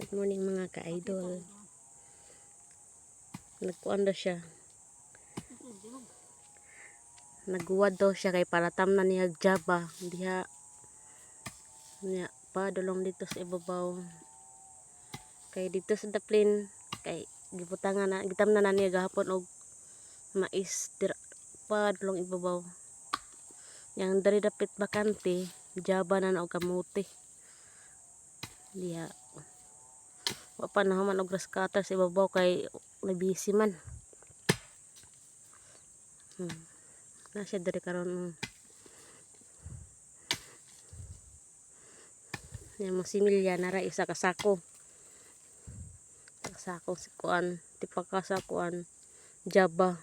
Good morning mga ka-idol. Nagkuan daw siya. Naguwad daw siya kay paratam na niya jaba. Diha niya pa dulong dito sa ibabaw. Kay dito sa daplin kay gibutangan na gitam na niya gahapon og mais dira pa dulong ibabaw. Yang dari dapit bakante jaba na og kamuti. Diha wa pa na man og grass cutter sa ibabaw kay nabisi man. Hmm. Na siya diri karon. Yan mo similya na ra isa ka sako. Sako si kuan, tipa ka sa kuan jaba.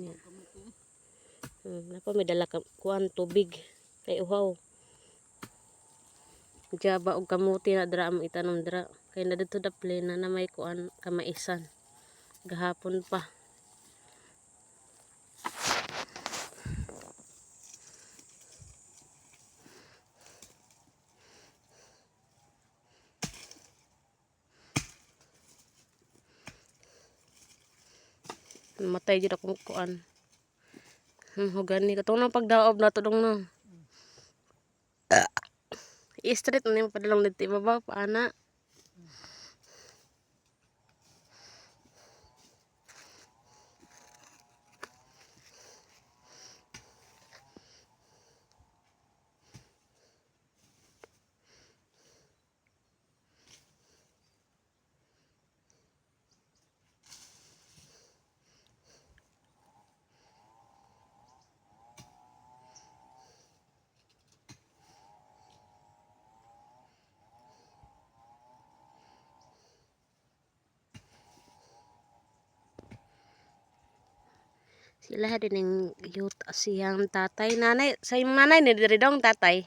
Yan. Hmm, napa may dala kuan tubig kay uhaw. Jaba og kamuti na dira mo itanom dira. Kay na dito da plena na may kuan kamaisan. Gahapon pa. Matay jud akong kuan. Hmm, hugani katong nang pagdaob na tudong no. I-straight na yung padalong dito baba paana. Sila din yung yuta siyang tatay. Nanay, sa iyong nanay ni diri daw tatay.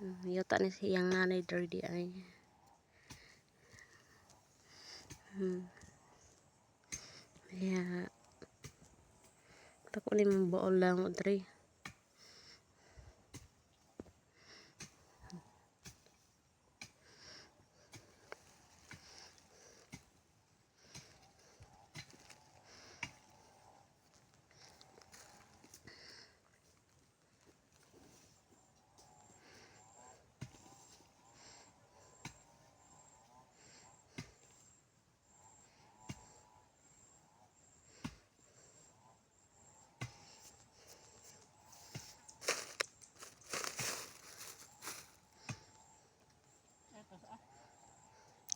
Hmm, Yuta ni siyang nanay diri di ay. Hmm. Ya. Tako ni mong baol lang o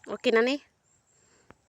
Okay na ni?